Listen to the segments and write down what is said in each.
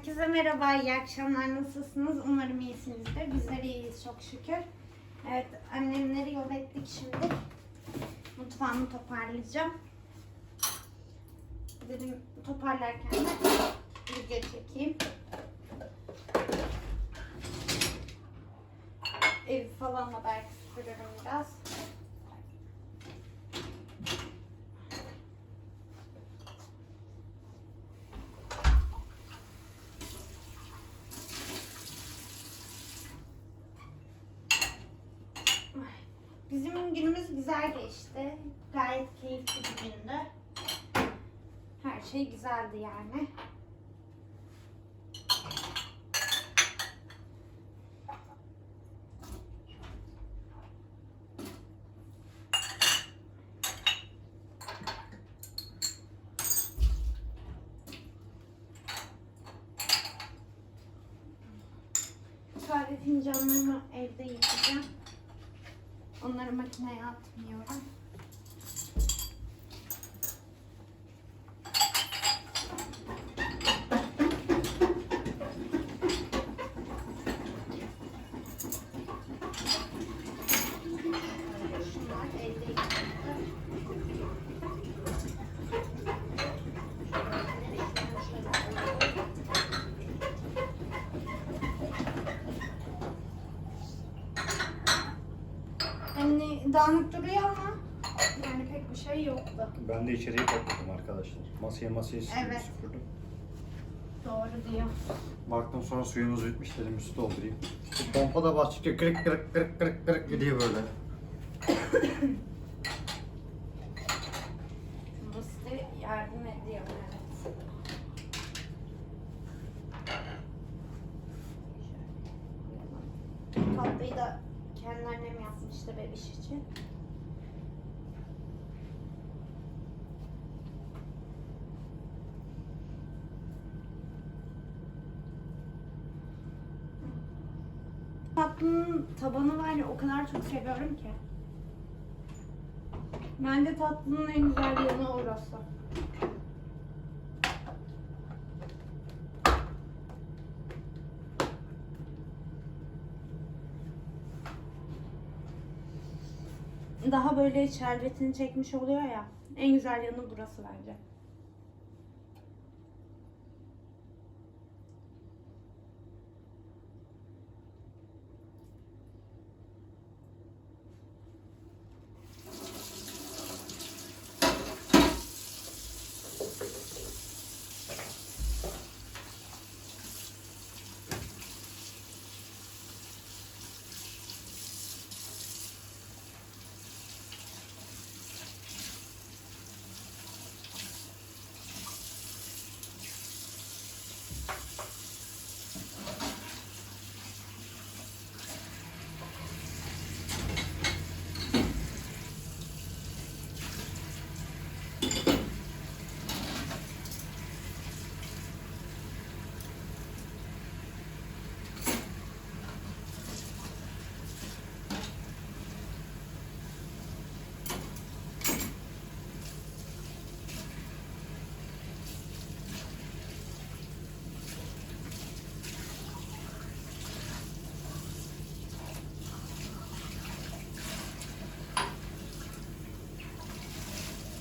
Herkese merhaba, iyi akşamlar. Nasılsınız? Umarım iyisinizdir. Bizler iyiyiz çok şükür. Evet, annemleri yol ettik şimdi. Mutfağımı toparlayacağım. Dedim toparlarken de video çekeyim. Ev falan da belki süpürürüm biraz. Bizim günümüz güzel geçti. Gayet keyifli bir gündü. Her şey güzeldi yani. Kahve fincanlarımı evde yıkayacağım. Onları makineye atmıyorum. Dağınık duruyor ama yani pek bir şey yoktu. Ben de içeriye topladım arkadaşlar. Masaya masaya Evet. süpürdüm. Doğru diyor. Baktım sonra suyumuz bitmiş dedim su doldurayım. Bu pompa da bastıkça kırık kırık kırık kırık kırık gidiyor böyle. Bu size yardım ediyor evet. Tatlıyı da kendi annem yapmıştı bebiş için. Tatlının tabanı var ya o kadar çok seviyorum ki. Bence tatlının en güzel yanı orası. Daha böyle şerbetini çekmiş oluyor ya. En güzel yanı burası bence.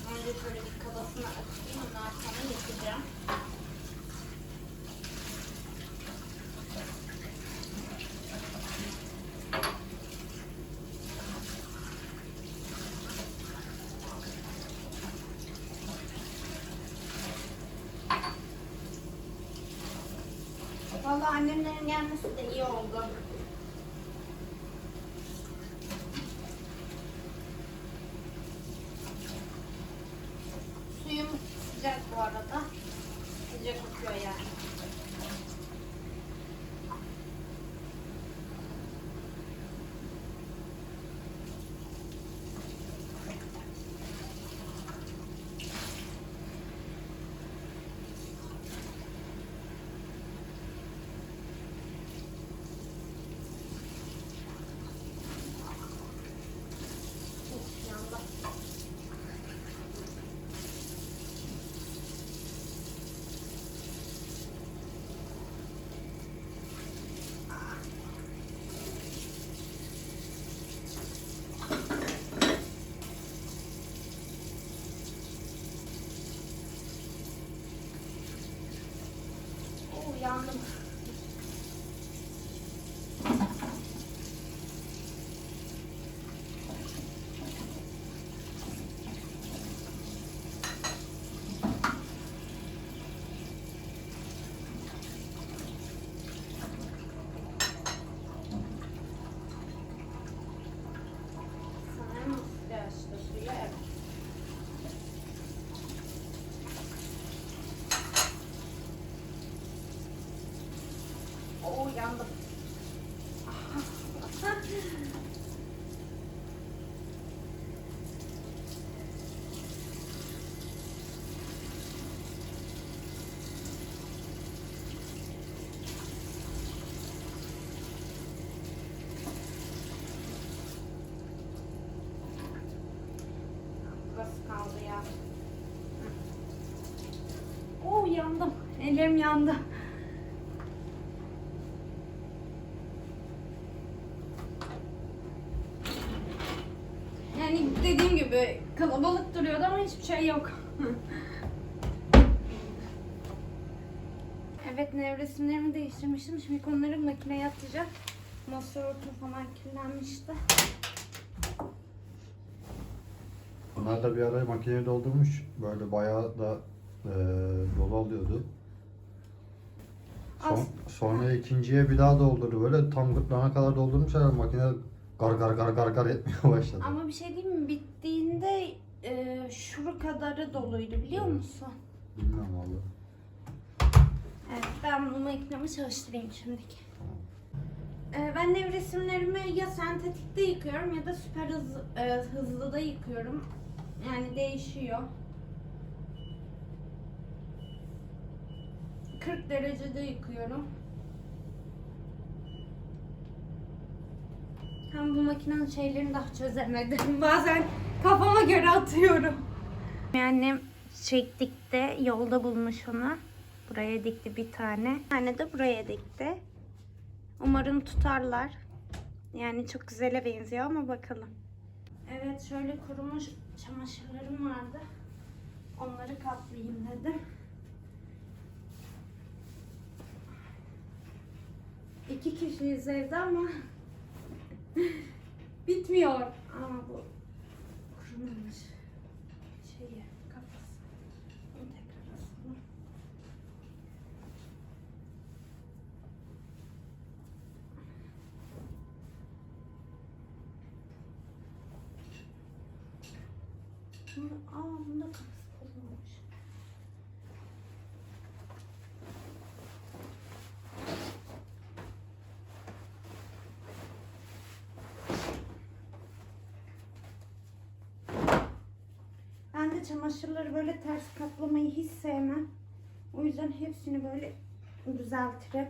Önce şöyle bir Ondan sonra yıkayacağım. Vallahi annemlerin gelmesi de iyi oldu. Oo yandım. Burası kaldı ya. Oo yandım. Ellerim yandı. Yani dediğim gibi kalabalık duruyordu ama hiçbir şey yok. evet nevresimlerimi değiştirmiştim. Şimdi onları makineye atacağım. Masa örtüm falan kirlenmişti. Bunlar da bir ara makineye doldurmuş. Böyle bayağı da e, dolu alıyordu. Son, sonra ikinciye bir daha doldurdu. Böyle tam gırtlağına kadar doldurmuş herhalde makine gar gar gar gar gar etmeye başladı. Ama bir şey diyeyim mi? Bittiğinde e, şuru kadarı doluydu biliyor musun? Bilmiyorum valla. Evet ben bu makinemi çalıştırayım şimdiki. E, ben nevresimlerimi ya sentetikte yıkıyorum ya da süper hızlı, e, hızlı da yıkıyorum. Yani değişiyor. 40 derecede yıkıyorum. Ben bu makinenin şeylerini daha çözemedim. Bazen kafama göre atıyorum. Yani şey dikti, yolda bulmuş onu. Buraya dikti bir tane. Bir tane de buraya dikti. Umarım tutarlar. Yani çok güzele benziyor ama bakalım. Evet şöyle kurumuş çamaşırlarım vardı. Onları katlayayım dedim. İki kişiyiz evde ama bitmiyor. Ama bu kurumamış şeyi kafası. Bunu tekrar asalım. Bunu, aa bunda kafası bozulmuş. Ben de çamaşırları böyle ters katlamayı hiç sevmem. O yüzden hepsini böyle düzeltirim.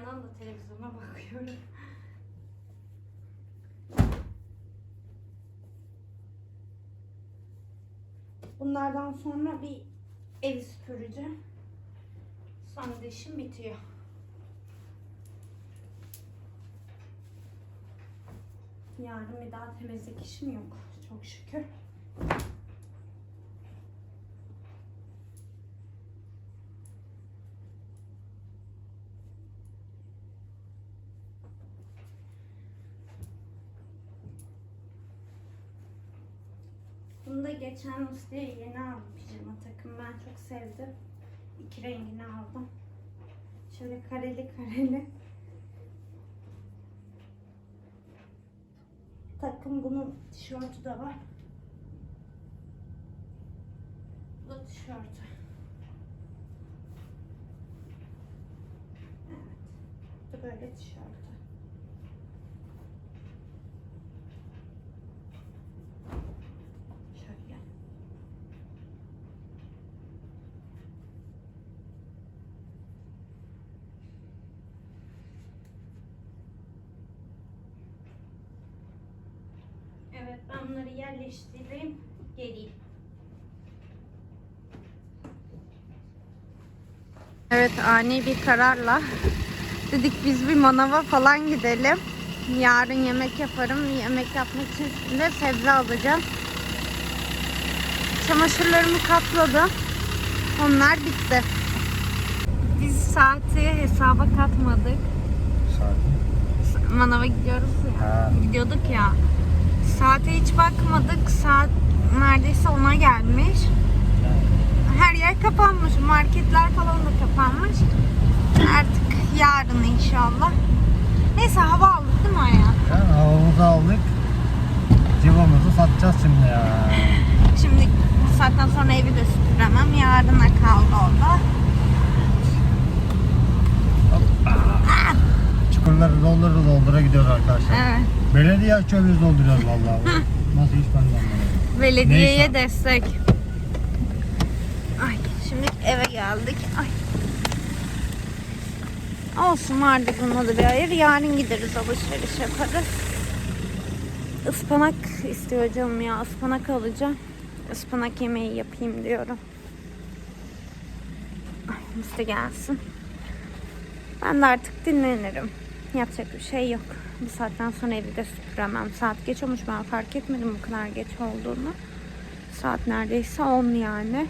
Yandan da televizyona bakıyorum. Bunlardan sonra bir ev süpüreceğim. Sonra da işim bitiyor. Yarın bir daha temizlik işim yok. Çok şükür. Geçen Musti'ye yeni aldım pijama takım. Ben çok sevdim. İki rengini aldım. Şöyle kareli kareli. Takım bunun tişörtü de var. Bu da tişörtü. Evet. Bu da böyle tişörtü. Şöyle. Evet ben yerleştireyim. Geleyim. Evet ani bir kararla dedik biz bir manava falan gidelim. Yarın yemek yaparım. Yemek yapmak için de sebze alacağım. Çamaşırlarımı katladım. Onlar bitti. Biz saati hesaba katmadık. Saat. Manava gidiyoruz ya. Ha. Gidiyorduk ya. Saate hiç bakmadık. Saat neredeyse ona gelmiş. Her yer kapanmış. Marketler falan da kapanmış. Artık yarın inşallah. Neyse hava aldık değil mi? Yani havamızı aldık. Civamızı satacağız şimdi ya. Şimdi bu saatten sonra evi de süpüremem. Yarına kaldı orada. Çukurları doldura doldura gidiyoruz arkadaşlar. Evet. Belediye açıyor biz dolduruyoruz vallahi. Nasıl iş ben de anlamadım. Belediyeye Neyse. destek. Ay şimdi eve geldik. Ay. Olsun vardı bunda da bir hayır. Yarın gideriz alışveriş yaparız. Ispanak istiyor canım ya. Ispanak alacağım. Ispanak yemeği yapayım diyorum. Ay Musti gelsin. Ben de artık dinlenirim. Yapacak bir şey yok. Bu saatten sonra evi de süpüremem. Saat geç olmuş ben fark etmedim bu kadar geç olduğunu. Saat neredeyse 10 yani.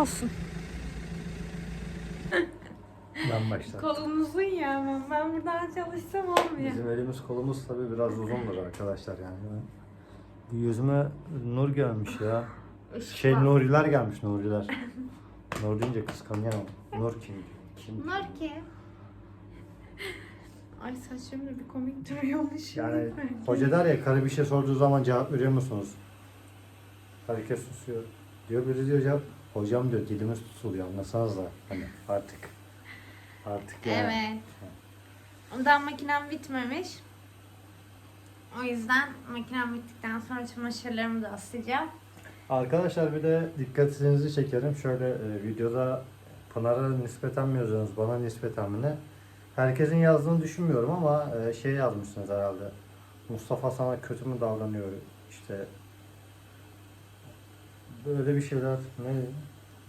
Olsun. Ben başladım. Kolun uzun ya ama ben buradan çalışsam olmuyor. Bizim elimiz kolumuz tabi biraz uzundur arkadaşlar yani. Bu yüzüme nur gelmiş ya. Şey Nuriler gelmiş Nuriler. Nur deyince kıskanıyorum. Nur kim? Kim? Bunlar ki. Ay da bir komik duruyormuş. Yani hoca der ya karı bir şey sorduğu zaman cevap veriyor musunuz? Herkes susuyor. Diyor biri diyor cevap. Hocam diyor dilimiz tutuluyor anlasanız da hani artık artık ya. Evet. Ondan makinem bitmemiş. O yüzden makinem bittikten sonra çamaşırlarımı da asacağım. Arkadaşlar bir de dikkatinizi çekerim. Şöyle e, videoda Pınar'a nispeten mi yazıyorsunuz, bana nispeten mi ne? Herkesin yazdığını düşünmüyorum ama e, şey yazmışsınız herhalde. Mustafa sana kötü mü davranıyor? İşte böyle bir şeyler. Ne?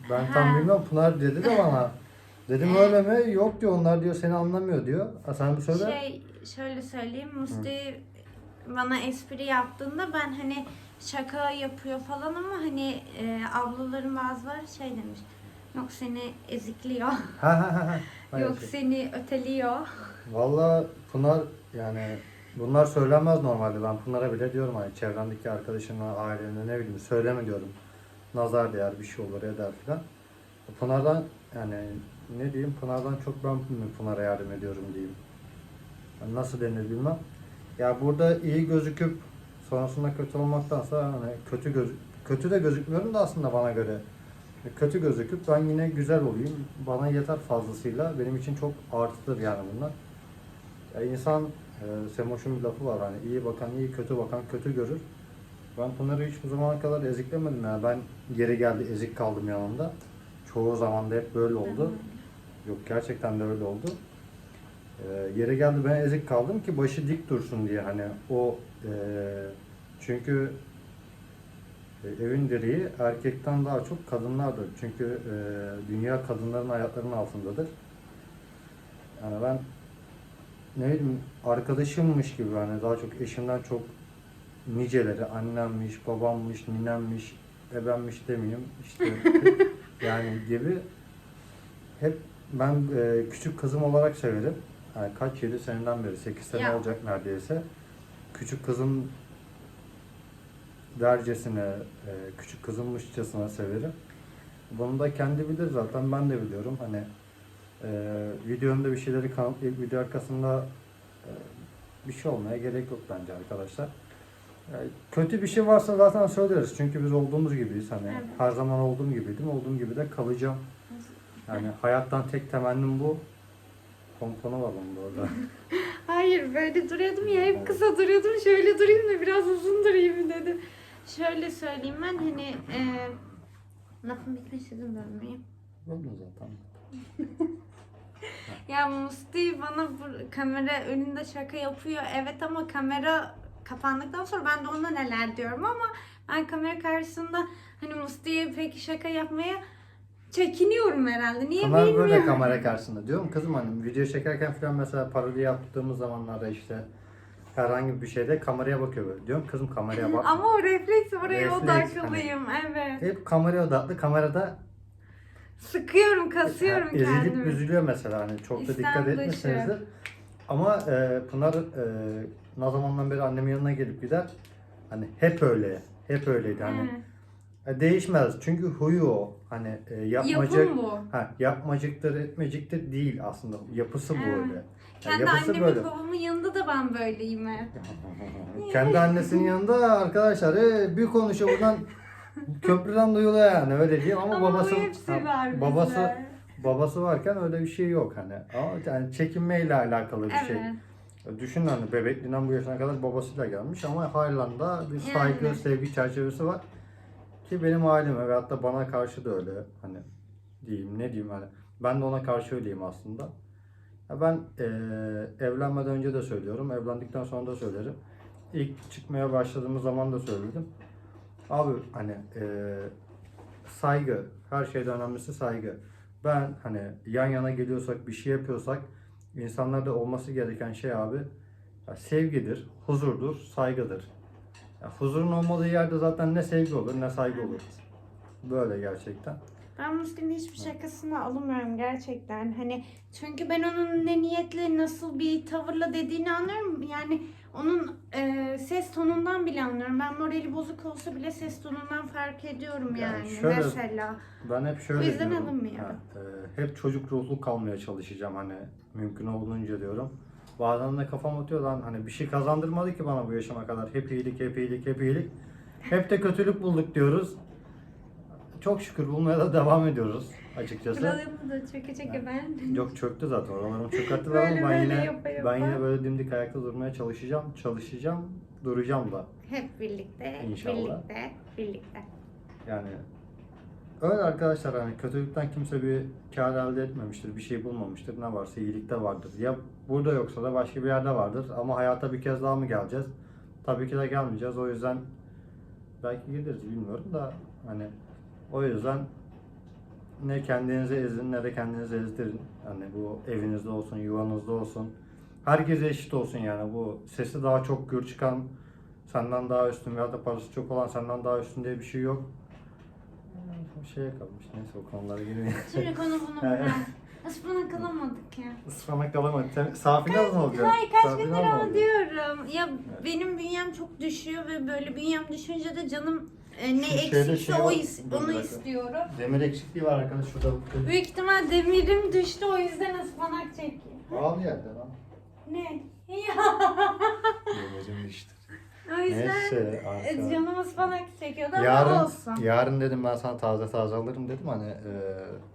Ben tam Ha. bilmiyorum. Pınar dedi de bana. Dedim öyle mi? Yok diyor. Onlar diyor seni anlamıyor diyor. Ha, sen bir söyle. Şey şöyle söyleyeyim Musti bana espri yaptığında ben hani şaka yapıyor falan ama hani e, ablaların bazıları şey demiş. Yok seni ezikliyor. Ha ha ha, ha. Hayır, Yok şey. seni öteliyor. Valla Pınar yani bunlar söylenmez normalde. Ben Pınar'a bile diyorum hani çevrendeki arkadaşına, ailene ne bileyim söyleme diyorum. Nazar değer bir şey olur eder filan. Pınar'dan yani ne diyeyim Pınar'dan çok ben Pınar'a yardım ediyorum diyeyim. Yani nasıl denir bilmem. Ya burada iyi gözüküp sonrasında kötü olmaktansa hani kötü göz kötü de gözükmüyorum da aslında bana göre. Kötü gözüküp ben yine güzel olayım. Bana yeter fazlasıyla. Benim için çok artıdır yani bunlar. Ya insan e, Semoş'un bir lafı var hani iyi bakan iyi, kötü bakan kötü görür. Ben Pınar'ı hiç bu zamana kadar eziklemedim yani. Ben geri geldi ezik kaldım yanında. Çoğu zaman da hep böyle oldu. Yok gerçekten de öyle oldu. Ee, yere geldi ben ezik kaldım ki başı dik dursun diye hani o e, çünkü e, evin direği erkekten daha çok kadınlardır. Çünkü e, dünya kadınların ayaklarının altındadır. Yani ben ne bileyim arkadaşımmış gibi yani daha çok eşimden çok niceleri annemmiş, babammış, ninemmiş, ebemmiş demeyeyim işte yani gibi hep ben e, küçük kızım olarak severim. Yani kaç yedi seneden beri 8 sene Ya. olacak neredeyse. Küçük kızım dercesine, e, küçük kızılmışçasına severim. Bunu da kendi bilir zaten ben de biliyorum. Hani e, videonun bir şeyleri kanıtlayıp video arkasında e, bir şey olmaya gerek yok bence arkadaşlar. Yani kötü bir şey varsa zaten söyleriz. Çünkü biz olduğumuz gibiyiz. Hani Evet. her zaman olduğum gibiydim. Olduğum gibi de kalacağım. Yani hayattan tek temennim bu. Pomponu var bunun bu arada. Hayır böyle duruyordum ya hep kısa duruyordum. Şöyle durayım da biraz uzun durayım dedim. Şöyle söyleyeyim ben hani e, lafın bitmiş izin vermeyeyim. Oldu zaten. Ya Musti bana bu kamera önünde şaka yapıyor. Evet ama kamera kapandıktan sonra ben de ona neler diyorum ama ben kamera karşısında hani Musti'ye pek şaka yapmaya çekiniyorum herhalde. Niye Kamera bilmiyorum. böyle kamera karşısında diyorum kızım hani video çekerken falan mesela parodi yaptığımız zamanlarda işte herhangi bir şeyde kameraya bakıyor böyle. Diyorum kızım kameraya bak. Ama o refleks oraya Refleks, odaklıyım. Evet. Hep kameraya odaklı. Kamerada Sıkıyorum, kasıyorum ezilip kendimi. üzülüyor mesela hani çok da dikkat dışı. etmişsinizdir. Ama e, Pınar e, ne zamandan beri annemin yanına gelip gider. Hani hep öyle. Hep öyleydi hani. E, değişmez çünkü huyu o. Hani e, yapmacık. Yapım bu. Ha, yapmacıktır, etmeciktir değil aslında. Yapısı bu Evet. öyle. Yani Kendi yapısı annemin böyle. babamın yanında da ben böyleyim hep. Kendi annesinin yanında arkadaşlar e, bir konuşuyor buradan köprüden duyuluyor yani öyle diyeyim ama, Ama babası hepsi ha, var bizde. babası babası varken öyle bir şey yok hani. Ama yani çekinmeyle alakalı bir şey. Evet. Düşün hani bebekliğinden bu yaşına kadar babasıyla gelmiş ama halen bir Yani. saygı, sevgi çerçevesi var. Ki benim aileme ve hatta bana karşı da öyle hani diyeyim ne diyeyim hani ben de ona karşı öyleyim aslında. Ya ben eee, evlenmeden önce de söylüyorum, evlendikten sonra da söylerim. İlk çıkmaya başladığımız zaman da söyledim. Abi hani eee, saygı, her şeyden önemlisi saygı. Ben hani yan yana geliyorsak, bir şey yapıyorsak insanlarda olması gereken şey abi sevgidir, huzurdur, saygıdır. Ya huzurun olmadığı yerde zaten ne sevgi olur ne saygı olur. Böyle gerçekten. Ben Müslüm'ün hiçbir şakasını alamıyorum gerçekten. Hani çünkü ben onun ne niyetle nasıl bir tavırla dediğini anlıyorum. Yani onun e, ses tonundan bile anlıyorum. Ben morali bozuk olsa bile ses tonundan fark ediyorum Yani yani, şöyle- mesela. Ben hep şöyle O yüzden diyorum. alınmıyorum. ha, e, hep çocuk ruhlu kalmaya çalışacağım hani mümkün olduğunca diyorum. Bazen de kafam atıyor lan hani bir şey kazandırmadı ki bana bu yaşıma kadar. Hep iyilik, hep iyilik, hep iyilik. Hep de kötülük bulduk diyoruz. Çok şükür bulmaya da devam ediyoruz açıkçası. Kralımı da çeke çeke ben. Yok çöktü zaten oralarım çökerttiler Böyle ama ben böyle yine yapa yapa. ben yine böyle dimdik ayakta durmaya çalışacağım. Çalışacağım, duracağım da. Hep birlikte, İnşallah. birlikte, birlikte. Yani öyle arkadaşlar hani kötülükten kimse bir kar elde etmemiştir, bir şey bulmamıştır. Ne varsa iyilikte vardır. Ya burada yoksa da başka bir yerde vardır. Ama hayata bir kez daha mı geleceğiz? Tabii ki de gelmeyeceğiz. O yüzden belki geliriz bilmiyorum da hani o yüzden ne kendinizi ezin ne de kendinizi ezdirin. Hani bu evinizde olsun, yuvanızda olsun. Herkese eşit olsun yani bu sesi daha çok gür çıkan senden daha üstün veya da parası çok olan senden daha üstün diye bir şey yok. Bir şeye kalmış. Neyse o konulara girmeyelim. Şimdi konu bunu bırak. Ispanak alamadık ya. Ispanak alamadı. Tem- Safinaz mı olacak? Hayır kaç Safinaz bin mı lira olacak? diyorum. Ya benim bünyem çok düşüyor ve böyle bünyem düşünce de canım e, ne Şu şeyde eksikse şey o is- onu istiyorum. Demir eksikliği var arkadaş şurada. Büyük ihtimal demirim düştü o yüzden ıspanak çekiyor. Al yerde lan. Ne? Ya. Demirim işte. O yüzden Neyse e, arkadaş. canım ıspanak çekiyordu ama Yarın, olsun. yarın dedim ben sana taze taze alırım dedim hani e,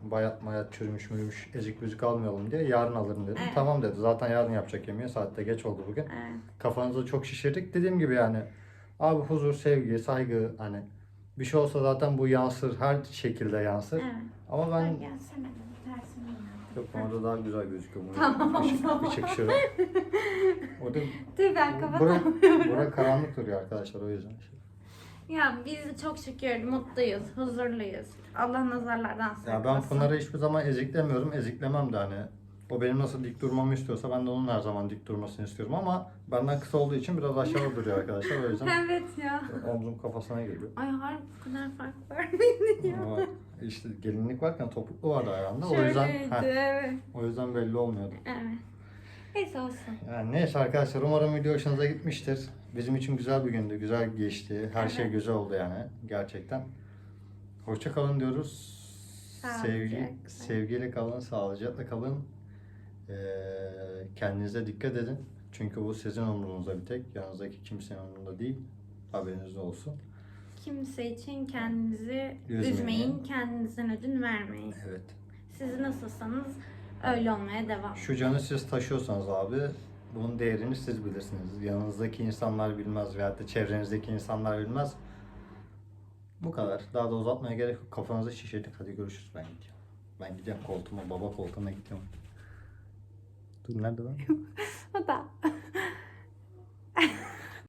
bayat mayat çürümüş mürümüş ezik büzük almayalım diye yarın alırım dedim. Evet. Tamam dedi zaten yarın yapacak yemeği saatte geç oldu bugün. Evet. Kafanızı çok şişirdik dediğim gibi yani abi huzur, sevgi, saygı hani bir şey olsa zaten bu yansır her şekilde yansır. Evet. Ama Ben ben ya. Yok orada daha güzel gözüküyor. Tamam, ışık, tamam. ışık şöyle. Orada Dur ben bura, kapatamıyorum. bura karanlık duruyor arkadaşlar o yüzden. Ya biz çok şükür mutluyuz, huzurluyuz. Allah nazarlardan saklasın. Ya ben Pınar'ı hiçbir zaman eziklemiyorum. Eziklemem de hani. O benim nasıl dik durmamı istiyorsa ben de onun her zaman dik durmasını istiyorum ama benden kısa olduğu için biraz aşağıda duruyor arkadaşlar. O yüzden Evet ya. omzum kafasına geliyor. Ay harbi bu kadar fark var mıydı ya? Ama işte gelinlik varken topuklu vardı ayağında. O Şöyleydi yüzden heh, evet. o yüzden belli olmuyordu. Evet. Neyse olsun. Yani neyse arkadaşlar umarım video hoşunuza gitmiştir. Bizim için güzel bir gündü, güzel geçti. Her şey güzel oldu yani gerçekten. Hoşça kalın diyoruz. Sevgi, Sağlıcakla. sevgiyle kalın, sağlıcakla kalın. Kendinize dikkat edin. Çünkü bu sizin umrunuzda bir tek. Yanınızdaki kimsenin umrunda değil. Haberiniz olsun. Kimse için kendinizi Üzmeyin. üzmeyin, kendinizden ödün vermeyin. Evet. Siz nasılsanız öyle olmaya devam. Şu canı siz taşıyorsanız abi bunun değerini siz bilirsiniz. Yanınızdaki insanlar bilmez veyahut da çevrenizdeki insanlar bilmez. Bu kadar. Daha da uzatmaya gerek yok. Kafanızı şişirdik. Hadi görüşürüz. Ben gidiyorum. Ben gidiyorum koltuğuma, baba koltuğuna gidiyorum. तुला दादा होता